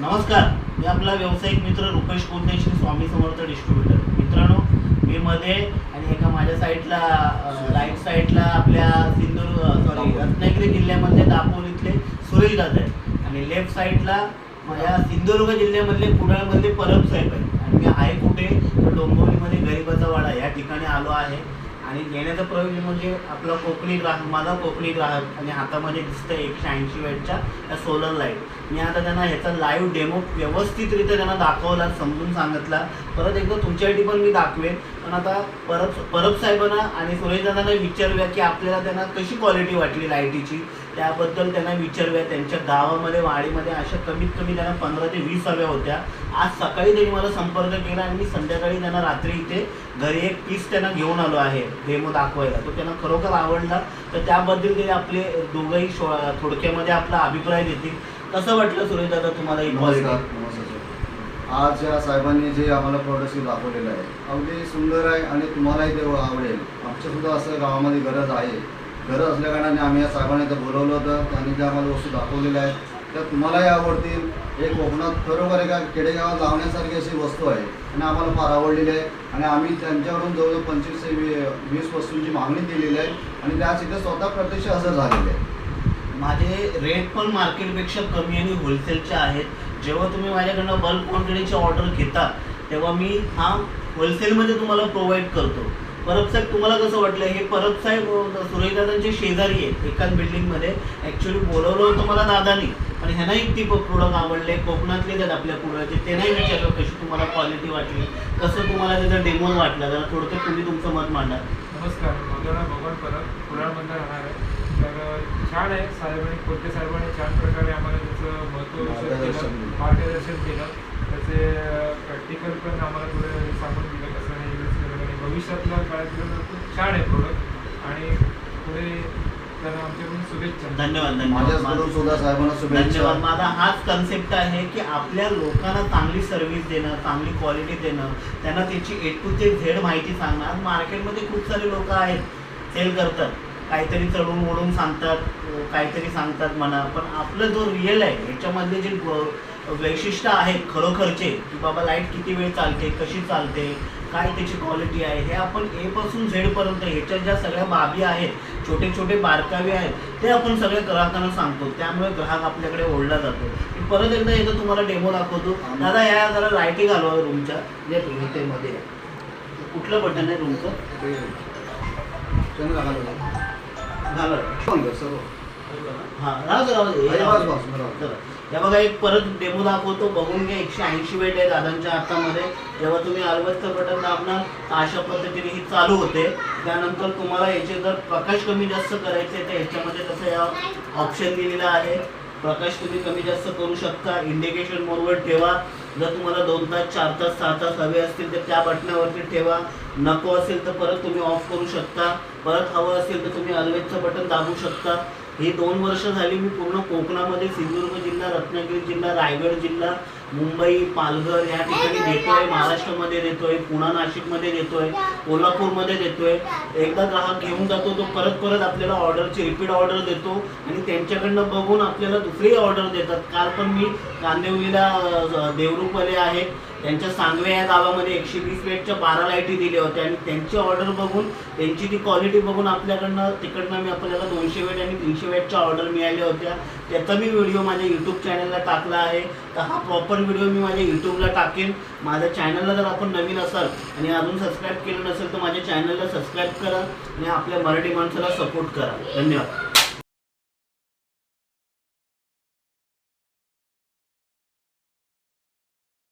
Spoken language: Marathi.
नमस्कार मी आपला व्यावसायिक मित्र रुपेश कोणतेश्री स्वामी समर्थ डिस्ट्रीब्युटर मित्रांनो मी मध्ये आणि एका माझ्या साईडला राईट साईडला आपल्या सिंधुदुर्ग सॉरी रत्नागिरी जिल्ह्यामध्ये दापोलीतले सुरेश दादा आहे आणि लेफ्ट साईडला माझ्या सिंधुदुर्ग जिल्ह्यामधले कुडाळमधले परब साहेब आहेत. आणि मी आहे कुठे? तर डोंबिवलीमध्ये गरीबाचा वाडा या ठिकाणी आलो आहे. आणि येण्याचं प्रयोजन म्हणजे आपला कोकणी ग्राहक माझा कोकणी ग्राहक आणि हातामध्ये दिसतं एकशे ऐंशी वेटच्या त्या सोलर लाइट मी आता त्यांना ह्याचा लाईव्ह डेमो व्यवस्थितरित्या त्यांना दाखवला समजून सांगितला. परत एकदा तुमच्यासाठी पण मी दाखवेन. पण आता परब परब साहेबांना आणि सुरेश दादांना विचारूया की आपल्याला त्यांना कशी क्वालिटी वाटली लाईटीची त्याबद्दल त्यांना विचारूया. त्यांच्या गावामध्ये वाडीमध्ये अशा कमीत कमी त्यांना पंधरा ते वीस हव्या होत्या. आज सकाळी त्यांनी मला संपर्क केला आणि मी संध्याकाळी त्यांना रात्री इथे घरी एक पीस त्यांना घेऊन आलो आहे डेमो दाखवायला. तो त्यांना खरोखर आवडला. तर त्याबद्दल ते आपले दोघंही शो थोडक्यामध्ये आपला अभिप्राय देतील. कसं वाटलं सुरेश दादा तुम्हाला नमस्कार. आज या साहेबांनी जे आम्हाला प्रोडक्ट दाखवलेलं आहे अगदी सुंदर आहे आणि तुम्हालाही ते आवडेल. आमच्या सुद्धा असं गावामध्ये गरज आहे. गरज असल्या कारणाने आम्ही या साहेबांना इथं बोलवलं होतं. त्यांनी ज्या आम्हाला वस्तू दाखवलेल्या आहेत त्या तुम्हालाही आवडतील. हे कोकणात खरोखर एका खेडेगावात लावण्यासारखी अशी वस्तू आहे आणि आम्हाला फार आवडलेली आहे. आणि आम्ही त्यांच्याकडून जवळजवळ पंचवीस ते वी- वीस वस्तूंची मागणी केलेली आहे. आणि त्या इथे स्वतः प्रत्यक्ष हजर झालेले आहे माझे रेट पण मार्केटपेक्षा कमी आणि होलसेलचे आहेत. जेव्हा तुम्ही माझ्याकडनं बल्क क्वांटिटीची ऑर्डर घेता तेव्हा मी हा होलसेलमध्ये तुम्हाला प्रोव्हाइड करतो. परब साहेब तुम्हाला कसं वाटलं? हे परब साहेब अं, सुरेशदादांचे शेजारी आहेत एकाच बिल्डिंगमध्ये ॲक्च्युली बोलवलं होतं मला दादानी आणि ह्यांनाही ती प्रोडक्ट आवडले कोकणातले आहेत आपल्या कुडाळचे त्यांनाही विचारलं कशी तुम्हाला क्वालिटी वाटली? कसं तुम्हाला त्याचा डेमो वाटला? जरा थोडक्यात तुम्ही तुमचं मत मांडा. नमस्कार. माझं नाव भगवान परब कुडाळमधनं राहणार आहे. तर छान आहे साहेबांनी कोणत्या साहेबांनी छान प्रकारे आम्हाला त्याचं महत्त्व. मार्गदर्शन केलं. त्याचे प्रॅक्टिकल पण आम्हाला थोडं सांगून दिलं कसं भविष्यातला काळात गेलं तर खूप छान आहे प्रोडक्ट आणि पुढे त्यांना आमच्याकडून शुभेच्छा. धन्यवाद माझ्याकडून सुद्धा साहेबांना धन्यवाद. शुभेच्छा माझा हाच कन्सेप्ट आहे की आपल्या लोकांना चांगली सर्व्हिस देणं चांगली क्वालिटी देणं त्यांना त्याची ए टू ते झेड माहिती सांगणं. आज मार्केटमध्ये खूप सारे लोक आहेत सेल करतात. काहीतरी चढून ओढून सांगतात काहीतरी सांगतात म्हणा. पण आपलं जो रिअल आहे ह्याच्यामधले जे वैशिष्ट्य आहेत खरोखरचे की बाबा लाइट किती वेळ चालते कशी चालते काय त्याची क्वालिटी आहे हे आपण ए पासून झेडपर्यंत ह्याच्या ज्या सगळ्या बाबी आहेत छोटे छोटे बारकावे आहेत ते आपण सगळ्या ग्राहकांना सांगतो. त्यामुळे ग्राहक आपल्याकडे ओढला जातो. मी परत एकदा येतो तुम्हाला डेमो दाखवतो. दादा या जरा लाईटी घालवा रूमच्या जे तुम्ही ते मध्ये या. कुठलं बटन आहे रूमचं घाला हां राहू राहू. हे बघा एक परत डेमो दाखवतो. बघून घ्या एकशे ऐंशी वेट आहे दादांच्या हातामध्ये. जेव्हा तुम्ही अलबत्त बटन दाबणार अशा पद्धतीने ही चालू होते. त्यानंतर तुम्हाला याचे जर प्रकाश कमी जास्त करायचे तर ह्याच्यामध्ये तसं या ऑप्शन दिलेलं आहे. प्रकाश तुम्ही कमी जास्त करू शकता. इंडिकेशन मोडवर ठेवा. जर तुम्हाला दोन तास चार तास सहा तास हवे असतील तर त्या बटनावरती ठेवा. नको असेल तर परत तुम्ही ऑफ करू शकता. परत हवं असेल तर तुम्ही अलवेजचं बटन दाबू शकता. ही दोन वर्ष झाली मी पूर्ण कोकणामध्ये सिंधुदुर्ग जिल्हा रत्नागिरी जिल्हा रायगड जिल्हा मुंबई पालघर या ठिकाणी देतोय महाराष्ट्रामध्ये देतोय पुणा नाशिकमध्ये देतोय कोल्हापूरमध्ये देतोय. एकदा ग्राहक घेऊन जातो तो परत परत आपल्याला ऑर्डरची रिपीट ऑर्डर देतो आणि त्यांच्याकडनं बघून आपल्याला दुसरी ऑर्डर देतात. काल पण मी कांदिवलीला अं, देवरूपवाले आहेत त्यांच्या सांगवे या गावामध्ये एकशे वीस वेटच्या बारा लाईटी दिल्या होत्या आणि त्यांची ऑर्डर बघून त्यांची ती क्वालिटी बघून आपल्याकडनं तिकडनं मी आपल्याला दोनशे वेट आणि तीनशे वेटच्या ऑर्डर मिळाल्या होत्या. त्याचा मी व्हिडिओ माझ्या यूट्यूब चॅनलला टाकला आहे. तर हा प्रॉपर व्हिडिओ मी माझ्या यूट्यूबला टाकेन. माझ्या चॅनलला जर आपण नवीन असाल आणि अजून सबस्क्राईब केलं नसेल तर माझ्या चॅनलला सबस्क्राईब करा आणि आपल्या मराठी माणसाला सपोर्ट करा. धन्यवाद.